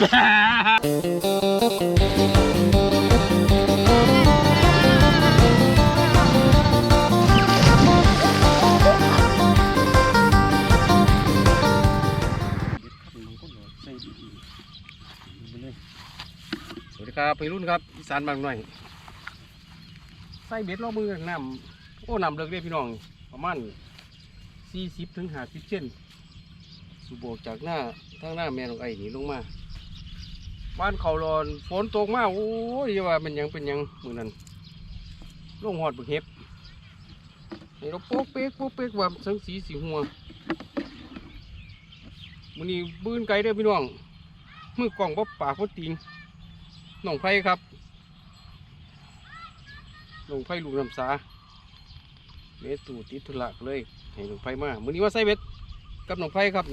สวัสดีครับพี่รุ่นครับอีสานบางหน่อยใส่เบ็ดรอบมือน้ำโอ้น้ำเลิกเด้พี่น้องประมาณสี่สิบถึงห้าสิบเซนสูบโบกจากหน้าทางหน้าแม่ลงไอ้นี่ลงมา บ้านเขารอนฝนตกมาโอ้ยี่ว่าเป็นยังเป็นยังมือนั้นลงหอดบึกเห็บนี่เราโป๊กเป๊กโป๊กเป๊กว่าสังสีสีหัวมือนี้บืนไกลเด้อพี่น้องมือกล่องบ่ปากบ่ติงหนองไผ่ครับหนองไผ่ลูกน้ำสาเมตูติดธุระก็เลยให้หนองไผ่มามือนี้ว่าใส่เบ็ดกับหนองไผ่ครับ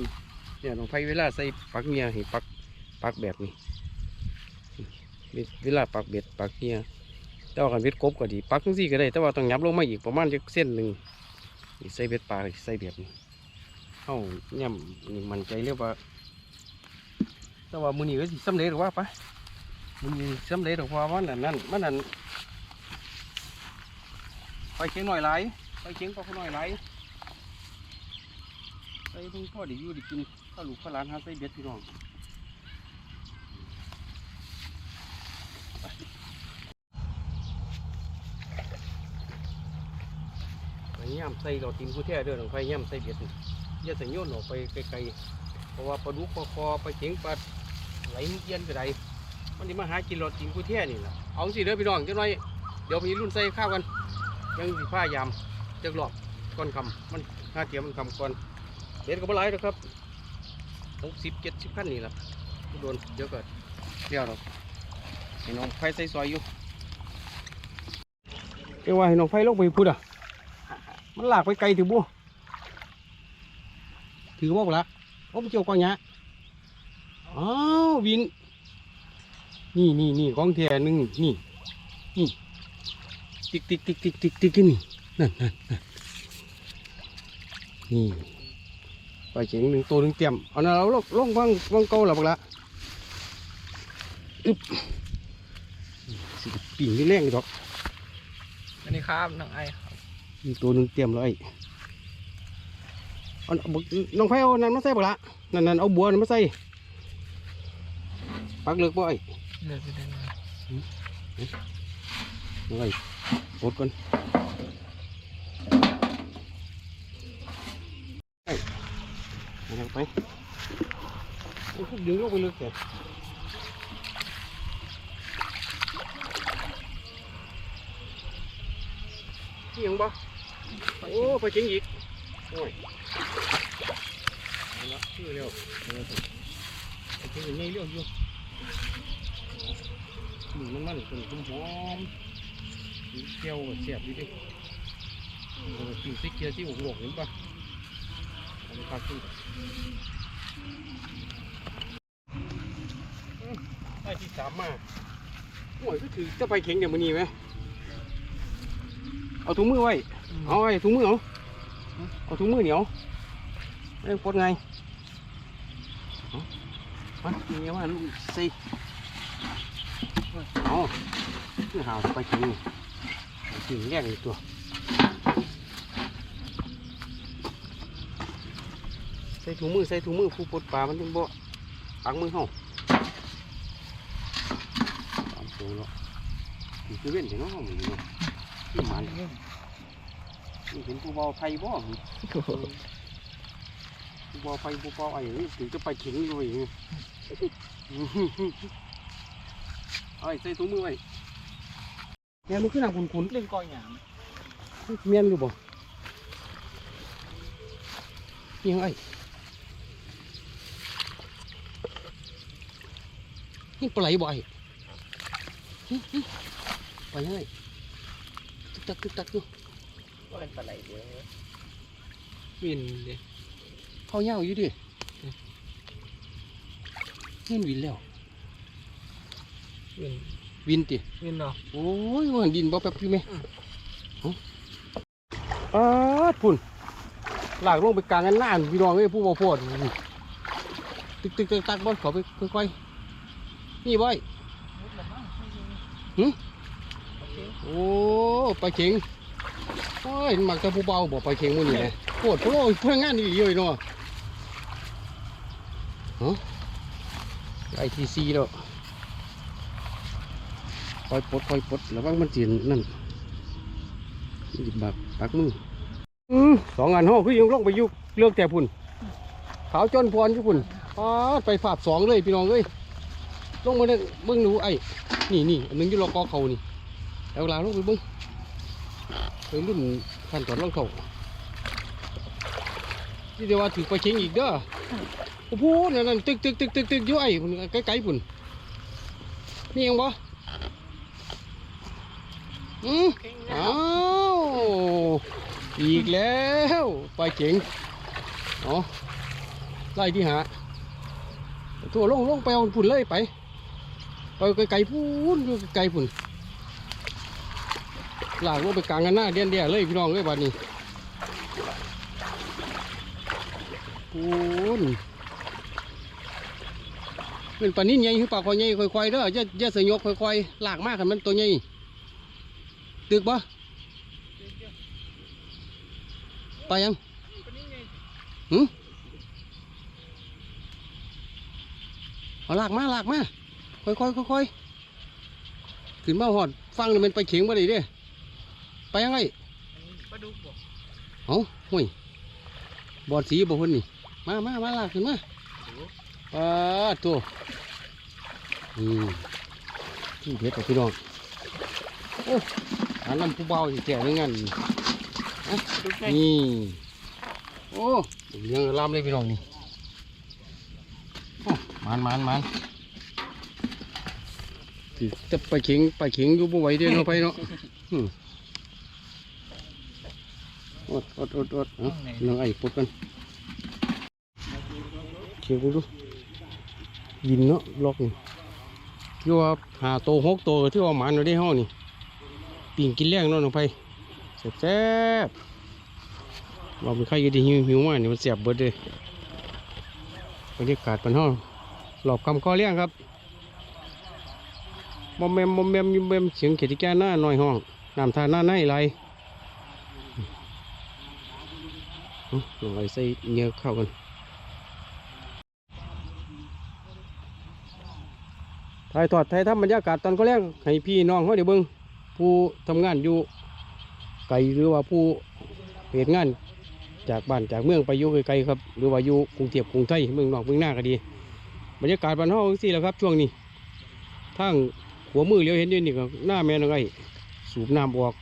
เนี่ยหนองไผ่เวลาใส่ปักเมียให้ปักปักแบบนี้ เวเวลาปักเบ็ดปักเฮียแต่ว่ากันเบ็ดกบก็ดีปักทั้งสี่ก็ได้ แต่ว่าต้องยับลงมาอีกประมาณจักเส้นหนึ่งใส่เบ็ดปลาใส่แบบนี้เข้าย่ำนี่มันใจเรียกว่า แต่ว่ามือนี้ก็สิสำเร็จหรือว่าปะมือนี้สำเร็จหรือว่ามันนั่นนั่นมันนั่นไปเชียงหน่อยไหลไปเชียงปลาหน่อยไหลายใส่ทุ่งพ่อไดีอยู่ไดีกินข้าวหลูกข้าวหลานหาใส่เบ็ดพี่น้อง ไปย่ำใส่เราตีนผู้แท้เด้อหลวงไฟย่ำใส่เบ็ดนี่อย่าใส่โยนออกไปไกลๆเพราะว่าปลาดุกปลาคอไปเข็งปลาไหลเย็นก็ได้มันนี่มาหากินเราตีนผู้แท้นี่แหละเอาสิเด้อพี่น้องจังหน่อยเดี๋ยวมีรุ่นใส่ข้าวกัน ยังสิผ้ายามจักหลอกก่อนคำมันหาเทียมมันคำก่อนเบ็ดก็บ่หลายหรอกครับหกสิบเจ็ดสิบขั้นนี่แหละโดนเดี๋ยวก็เดี๋ยวเรา ให้น้องไฟใส่ซอยอยู่เรียว่าให้น้องไฟลงไปพูดอะ มันหลากไปไกลถือบ่ถือบ่ปะละโอ้ไปเจียวกองหยะอ้าววิน นี่นี่นี่ของแท้หนึ่งนี่นี่ติ๊กติ๊กติ๊กติ๊กติ๊กติ๊กนี่นั่นนั่นนั่นนี่ไปเจ๋งหนึ่งตัวหนึ่งเตรียมเอาน่ะเราลงลงวางวางเกาแล้วปะละอึ๊บ สิปิ่งนี่แรงอยู่ดอกอันนี้ครับน้องไอครับอีกตัวหนึ่งเตรียมเลยเอาเอาบักน้องไฟเอานั่นมาใส่ปะละนั่นนั่นเอาบัวนั่นมาใส่ปักเลือกบ่ไอ้เลือกได้ไหมน้องไอ้ปลดก่อนไอ้เอาไปเอาพวกดึงลงไปเลยแก นี่ยังบ่โอ้ไปจริงอีกโอ้ยเอาละชื่อเร็วเอาละไปจริงอย่างนี้เร็วอยู่หนึ่งมันมันเป็นหอมหอมเจียวก็เสียบดีดิเออปิ้งซิเกียวที่หัวหลกเห็นปะเอาไปพักขึ้นก่ได้ที่สามมาโอ้ยก็ถือจะไปเข็งอย่างมันนี้ไหม เอาถุงมือไว้ เอาไอ้ถุงมือเอาเอาถุงมือเหนียวไอ้ปดไงเอามาเหนียวมาลูกสิเอาคือหาวไปถึงถึงแรกเลยตัวใส่ถุงมือใส่ถุงมือผู้ปลดปลามันถึงบ่ปังมือเฮาสามตัวเนาะนี่คือเว้นเห็นเนาะมันเนาะ ที่มันนี่เห็นผู้บอไฟบ่มีผู้บอไฟผู้บอไอ้นี่ถึงจะไปถึงเลยนี่เอาไอ้ใส่ถุงมือไว้แม่มันขึ้นหนังขุนเรื่องก้อยหยามๆเมียนอยู่บ่นี่ยังไอ้นี่ปลาไหลบ่ไอ้หึหึไปยังไง ตึกตักตึกตักอยู่ก็เป็นปลาไหลเดียววินเด้เขาเหี่ยวอยู่ดิเห็นวินแล้ววินวินติวินเนาะโอ้ยว่าดินบ่แป๊บอยู่ไหมอืมเอ้าอ้าดพุ่นลากลงไปกลางกันล้านพี่น้องเอ้ยผู้บ่พอดตึกตึกตักตักบอลเขาไปค่อยนี่บ่อยมุดละมั้งไม่ยิงหึ โอเคโอ้ปลาเข็งโอ้ยมักจะผู้เบาบอกปลาเข็งมื้อนี้นะโคตรโปรพนักงานดีเลยเนาะฮะไอทีซีแล้วคอยปลดคอยปลดระวังมันจีนนั่นมันสิบักปักมืออือสองอันห้องคือยังลงไปอยุกเลือกแต่พุ่นขาวจนพรอยู่พุ่นปาดไปฝาบสองเลยพี่น้องเอ้ยลงมาเนี่ยเบิ่งหนูไอ้นี่นี่อันหนึงอยู่รอกอเขานี่ เอาลาลงไปบึ้งไปรุ่นขั้นตอนลองเขาที่เดียวว่าถือไปเชียงอีกเด้อโอ้โหนั่นนั่นตึกตึกตึกตึกตึกยู่ไอ้พุ่นไกลๆพุ่นนี่ยังบ่อืมเอ้าวอีกแล้วไปเจ๋งอ๋อไล่ที่หาทั่วลงลงไปเอาพุ่นเลยไปไปไกลๆพุ่นไกลๆพุ่น ลากลงไปกลางกันหน้าเดียนเดียเลยพี่น้องเลยบัดนี้ปูนเป็นปลานิ่นใหญ่คือปลาคอยใหญ่ค่อยๆเด้ออย่าอย่าสยกค่อยๆลากมากให้มันตัวใหญ่ตึกบ่ไปยังหึเอาลากมาลากมาค่อยๆค่อยๆขึ้นมาหอดฟังนี่มันไปเข็งบ่ได้เด้ ไปยังไงปลาดุกบ่เอาห่วยบอดสีบ่คนนี่มามามาลากขึ้นมาปลาตัวอืมที่เด็ดกับพี่น้องโอ้หาลำผู้เบาสิแก่เรื่องงานนี่ปลาดุกไงนี่โอ้เลี้ยงลำเลยพี่น้องนี่โอ้มันมันมันสิจะไปเข็งไปเข็งอยู่บ่ไหวเด้อเนาะไปเนาะ อืมอดอดอดอดเอาน้องไอ้ปลดกันเชียวกูดูยินเนาะล็อกนี่ที่ว่าหาโตหกโตที่ว่าหมันอยู่ในห้องนี่ปิ่งกินแรงเนาะน้องไผ่แซ่บๆว่าเป็นใครก็ดีหิวหิวมากนี่มันเสียบเบิดเลยบรรยากาศเป็นห้องหลอบคำข้อเลี้ยงครับบอมแมมบอมแมมยิมแมมเสียงเขียดที่แก่หน้าหน่อยห้องน้ำทาหน้าในไหลเอา ลงไปใส่เนื้อเข้ากันถ่ายทอดถ่ายทำบรรยากาศตอนก็แรกให้พี่น้องเขาเดี๋ยวเบิ้งผู้ทำงานอยู่ไกลหรือว่าผู้เหตุงานจากบ้านจากเมืองไปอยู่ไกลๆครับ หรือว่าอยู่กรุงเทพกรุงไทยเมืองนอกเมืองหน้าก็ดี บรรยากาศบ้านเฮาสิแหละครับ ช่วงนี้ทางหัวมือเลี้ยวเห็นอยู่นี่ก็หน้าแม่นองไอ้สูบน้ำออก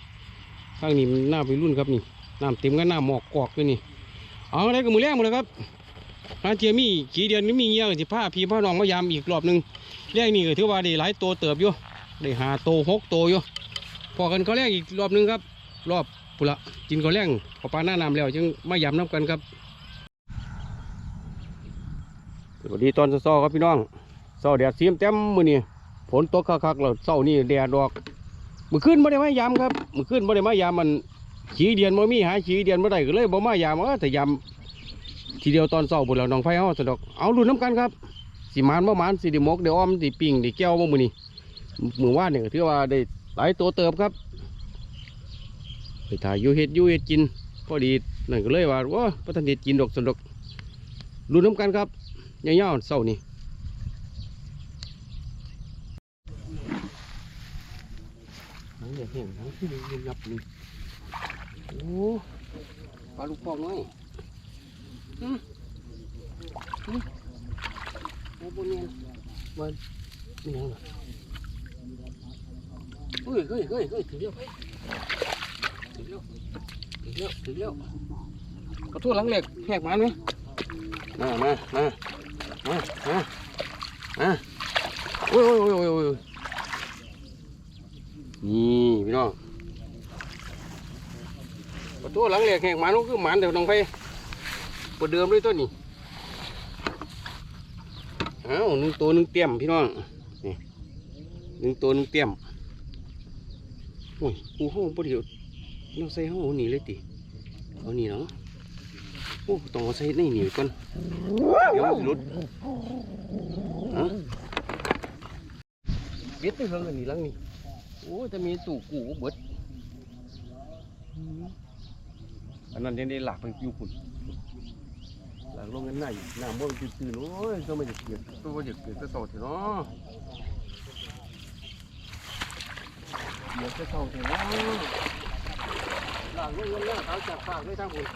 ทางนี้มันหน้าไปรุ่นครับนี่น้ำเต็มกันน้ำหมอกกอกเลยนี่ เอาอะไรก็มือแรกหมดเลยครับหาเทียมีกี่เดือนนี้มีเงี้ยสิพาพี่พ่อน้องมายามอีกรอบหนึ่งแรกนี่ก็ถือว่าได้หลายตัวเติบอยู่ได้หาโตหกโตอยู่พอกันก็แรกอีกรอบหนึ่งครับ รอบปุระกินก็แรงพอปลาหน้าน้ำแล้วจึงมายำน้ำกันครับสวัสดีตอนเช้าครับพี่น้องเช้าแดดเสียมเต็มมือนี่ฝนตกคักๆแล้วเช้านี่แดดดอกมือขึ้นไม่ได้มายามครับมือขึ้นไม่ได้มายามมันขี้เดียนบ่มีหาขี้เดียนบ่ได้ก็เลยบ่มายามเออแต่ยาม ทีเดียวตอนเช้าบุญแล้วน้องไฟเฮาสะดอกเอาลุ้นน้ำกันครับสิมานบ่มานสิไดิมกเดี๋ยวอ้อมสิปิ่งสิแก้วบ่มือนี้มื้อว่านนี่ก็ถือว่าได้หลายตัวเติบครับไปถ่ายยูเฮ็ดยูเฮ็ดกินพอดีนั่นก็เลยว่าโอ้บ่ทันเฮ็ดกินดอกสะดอกลุ้นน้ำกันครับยาวๆเศร้านี่นังเดือดแห้งนังที่ดึงงับนี่โอ้ปลาลูกปอกน้อย โอ้บนเนียนมันนี่ยังล่ะเฮ้ยเฮ้ยเฮ้ยเฮ้ยถึงแล้วถึงแล้วถึงแล้วถึงแล้วขอโทษหลังเหล็กแหกมันไหมมามามามามามาโอ้ยโอ้ยโอ้ยโอ้ยนี่พี่น้องประตูหลังเหล็กแหกมานุคือหมานเดี๋ยวน้องไป เปิดเดิมด้วยตัวนี้อ้าวหนึ่งตัวหนึ่งเตรียมพี่น้องนี่หนึ่งตัวหนึ่งเตรียมโอ้ยกูห้องประเดี๋ยวเราใส่ห้องหนีเลยติเอาหนีเนาะโอ้ต้องเอาใส่ในหนีไว้ก่อนเดี๋ยวมันสิหลุดฮะเป็ดนี่เพิ่งอันนี้หลังนี่โอ้ยจะมีตู่กูก็เบิดอืมอันนั้นยังได้หลากไปอยู่ปุ่น หลากลงกันหน้าอยู่น้ำบ่มันตื่นๆโอ้ยก็ไม่จะเกลียดตัวจะเกลียดจะเศร้าเถอะเนาะเกลียดจะเศร้าเถอะเนาะหลากลงกันหน้าเอาจากปากได้ทั้งหมด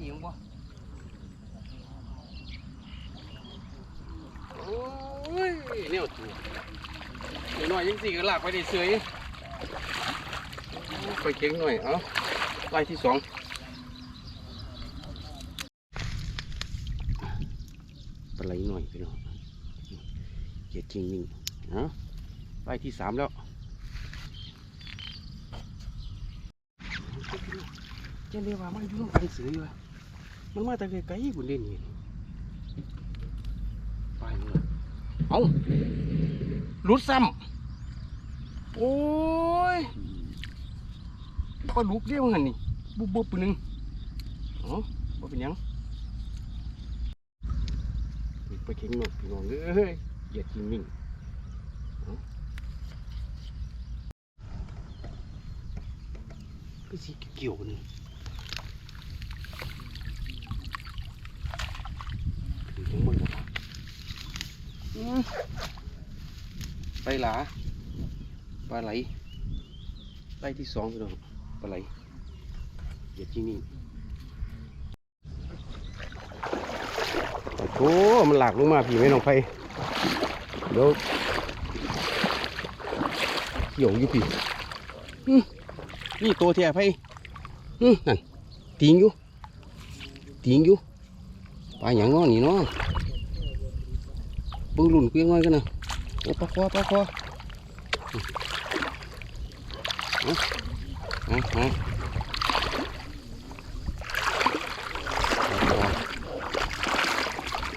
ยิงบ่โอ้ยเนี่ยถูกเดี๋ยวหน่อยยังสี่ก็ลากไปได้เสยไปเก่งหน่อยเอ้าไล่ที่สอง ไหลหน่อยพี่น้องเกียดจริงนิ่งเอาไล่ที่สามแล้วเจ้าเรียว่ามันอยู่ตรงกันเสืออยู่มันมาแต่ไกลๆบุญเด่นนี่ไปเลยเอาหลุดซ้ำโอ้ยปลาลุกเรียวหันนี่บุบบุบปหนึ่งอ๋อบ่เป็นยัง ไปเข็งหนกพี่น้องเอ้ยเหยียดจริงนิ่งเอาคือสีเกี่ยวๆนี่คือจังมึงบ่อืมไปหลาปลาไหลไล่ที่สองพี่น้องปลาไหลเหยียดที่นี่ โอ้โหมันหลากลงมาพี่ไม่น้องไฟเดี๋ยวเกี่ยวอยู่พี่อืมนี่ตัวเทียไฟอืมนั่นติงอยู่ติงอยู่ปลาอย่างง้อนี่เนาะเบิ่งหลุ่นเกวียงน้อยกันนะโอ้ปลาคอปลาคอเอาเอาเอา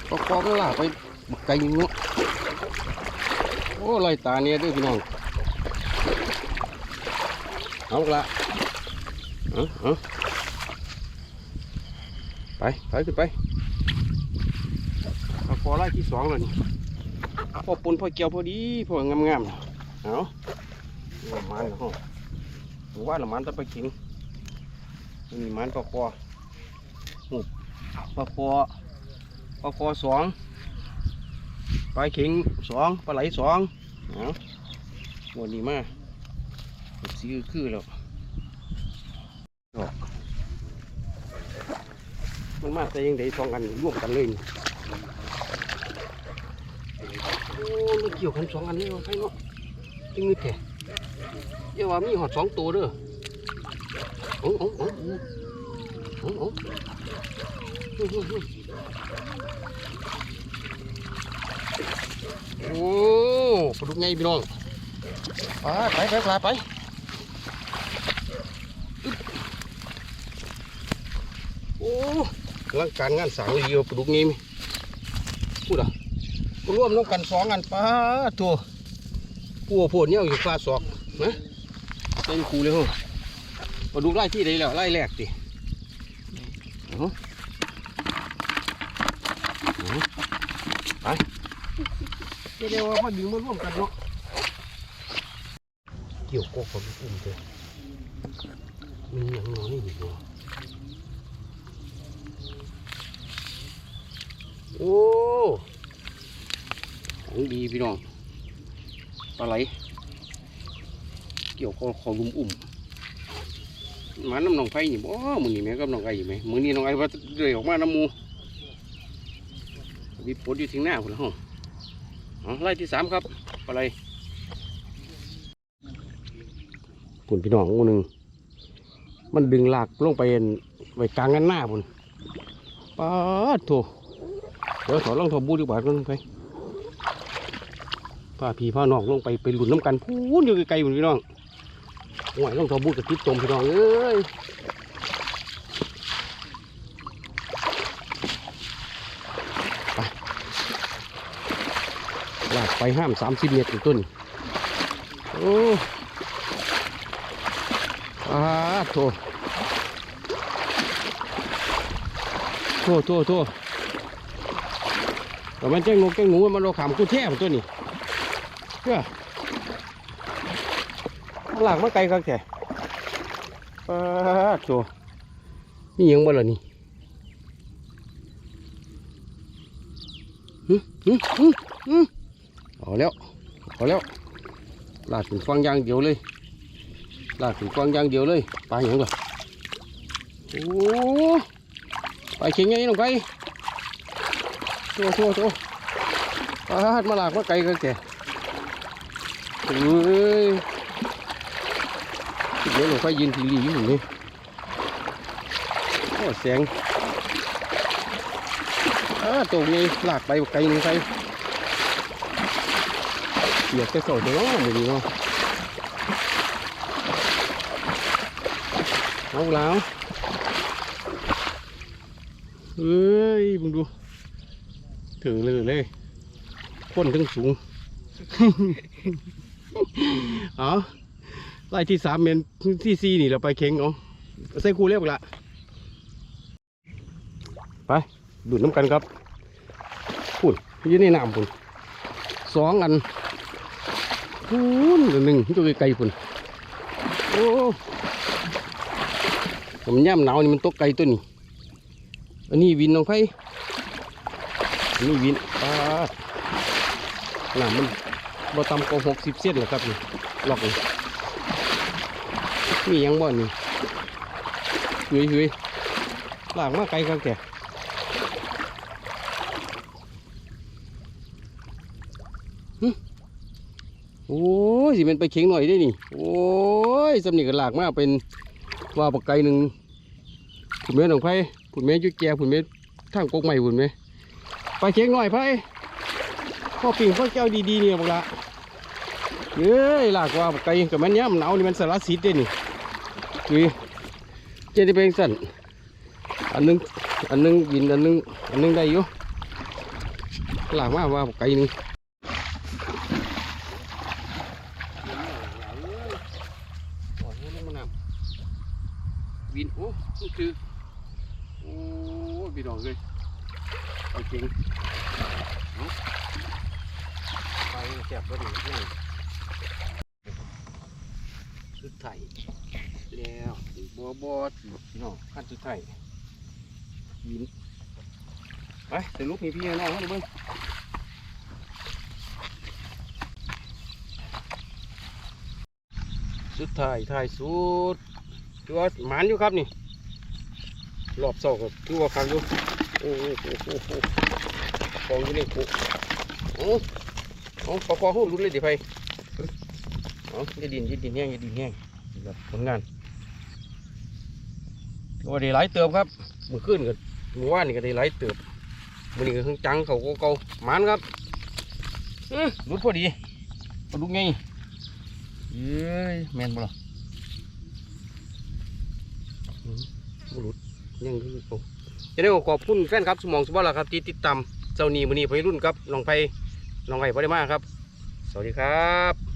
ปลาคอนลาไปบักไก่เนาะโอ้ลอยตาเนี่ยด้วยพี่น้องเอาละเอาเอาไปไปขึ้นไปปลาคอไล่ที่สองแล้วนี่พอปนพอเกี่ยวพอดีพองามงามๆเอาหมันเหรอหรือว่าละมันต้องไปกินมีมันปลาคอหุบปลาคอ ปลาคอสองปลาเข็งสองปลาไหลสองเอาวันนี้มาเห็ดสีคือแล้วดอกมันมาแต่ยังได้สองอันร่วมกันเลยนี่โอ้มันเกี่ยวกันสองอันเลยว่าใครเนาะจริงหรือแท้เดี๋ยวว่ามีหอดสองตัวเด้อโอ้โอ้โอ้ โอ้ปลาดุกไงพี่น้องไปไปไปปลาไปโอ้กำลังการงานสางเลยเดียวปลาดุกไงมั้ยพูดอะร่วมน้องกันสองอันป้าตัวปัวโผล่เนี่ยอยู่ฟ้าศอกนะเต็มคูเลยเหรอมาดูไล่ที่ใดแล้วไล่แรกดิเอาเอาไป เดี๋ยวว่าพอดึงมาร่วมกันเนาะเกี่ยวกบกับอุ้มเถอะมันยังน้อนนี่อยู่เนาะโอ้ของดีพี่น้องปลาไหล เกี่ยวกับขอลุ่มอุ่มมาน้ำหนองไฟนี่บ่มือนี่แม่กับน้องไอ้ไหมมือนี้น้องไอ้ว่าเดือยออกมาน้ำมูมีปดอยู่ทิ้งหน้าพุ่นละห้อง ไล่ที่สามครับปลาไหลพุ่นพี่น้องงูหนึ่งมันดึงหลากลงไปเอ็นไว้กลางกันหน้าพุ่นป้าดโถเดี๋ยวถอดรองเท้าบูดีกว่าลงไปพาพี่พาน้องลงไปไปหลุนน้ำกันพูนอยู่ไกลๆหมดพี่น้องห่วยลงทอบูดกับทิพตมพี่น้องเอ้ย ไปห้ามสามสิบเมตรต้นโอ้อาโถโถโถโถแต่มันแจ้งนกแจ้งหนูมันเราขามกูแช่ตัวนี้เพื่อหลักมาไกลครับแกปาดตัวนี่ยังบ่ล่ะนี่หึหึหึหึ เอาแล้วเอาแล้วลากถึงฟังยางเดียวเลยลากถึงฟังยางเดียวเลยปลาอย่างก่อนโอ้ไปเข่งไงลงไปโถ่โถ่โถ่ปลาดมาลากมาไกลกันแกเฮ้ยเดี๋ยวลงไปยืนทีรีอยู่นี่โอ้แสงอ่าตรงนี้ลากไปไกลลงไป เหยียบไปสอยเดี๋ยวน้องมือดีเนาะเอาแล้วเฮ้ยมึงดูถึงเลยเลยพ้นถึงสูงเอาไล่ที่สามเมนที่สี่นี่เราไปเค็งเอาใส่คูเรียบละไปดูดน้ำกันครับพุ่นยืนในน้ำพุ่นสองอัน พุ่นอันหนึ่งตัวไกลๆพุ่นโอ้ผมย่ำหนาวนี่มันตกไกลตัวนี้อันนี้วินน้องไผ่อันนี้วินปลาดน้ำมันบ่ต่ำกว่าหกสิบเซนหรอกครับนี่ล็อกนี่มียังบ่อนี่เฮ้ยเฮ้ยลากมาไกลครับแก โอ้ยสิเป็นไปเข็งหน่อยได้นี่ โอ้ยสำนีกันหลากมากเป็นว่าปากไก่หนึ่งผุนแม่หนองไผ่ผุนแม่จุดแก่ผุนแม่ทางกกใหม่ผุนแม่ไปเข็งหน่อยไผ่พ่อปิ่งพ่อแก้วดีๆเนี่ยบอกละเอ้ยหลากว่าปากไก่กับมันเนี้ยมันหนาวนี่มันสารสิทธิ์ได้นี่คือเจดีเป็นสั่นอันหนึงอันหนึงยินอันหนึงอันหนึงได้อยู่หลากมากว่าปากไก่หนึ่ง โอ้โหลงมาน้ำ วินโอ้นี่คือโอ้พี่น้องเลยเอาจริงเอาไปแสบบ่ดีนี่สุดไทยแล้วบัวบอดพี่น้องขั้นสุดไทยวินไปใส่ลูกพี่พี่น้องเขาดูเบิ้งสุดท้ายท้ายสุด ถือว่าหมานอยู่ครับนี่รอบสองครับถือว่าคันอยู่โอ้โหโอ้โหโอ้โหกองอยู่ในคุกโอ้โอ้พอพอหูรุนเลยดิไฟเอาอย่าดินอย่าดินแห้งอย่าดินแห้งนี่ครับผลงานถือว่าได้หลายเติมครับมือขึ้นกันมือว่านนี่ก็ได้หลายเติมมือนี้ก็เครื่องจังเขาเก่าๆหมานครับอื้อรุดพอดีปลาดุกไงเอ้ยแมนบ่ล่ะอื้อบ่หลุด ยังคือโอ้จะได้ขอบคุณแฟนครับสมองสมบัติละครับที่ติดตามเจ้านีมือนีพยรุ่นครับน้องไผ่น้องไผ่พอได้มากครับ สวัสดีครับ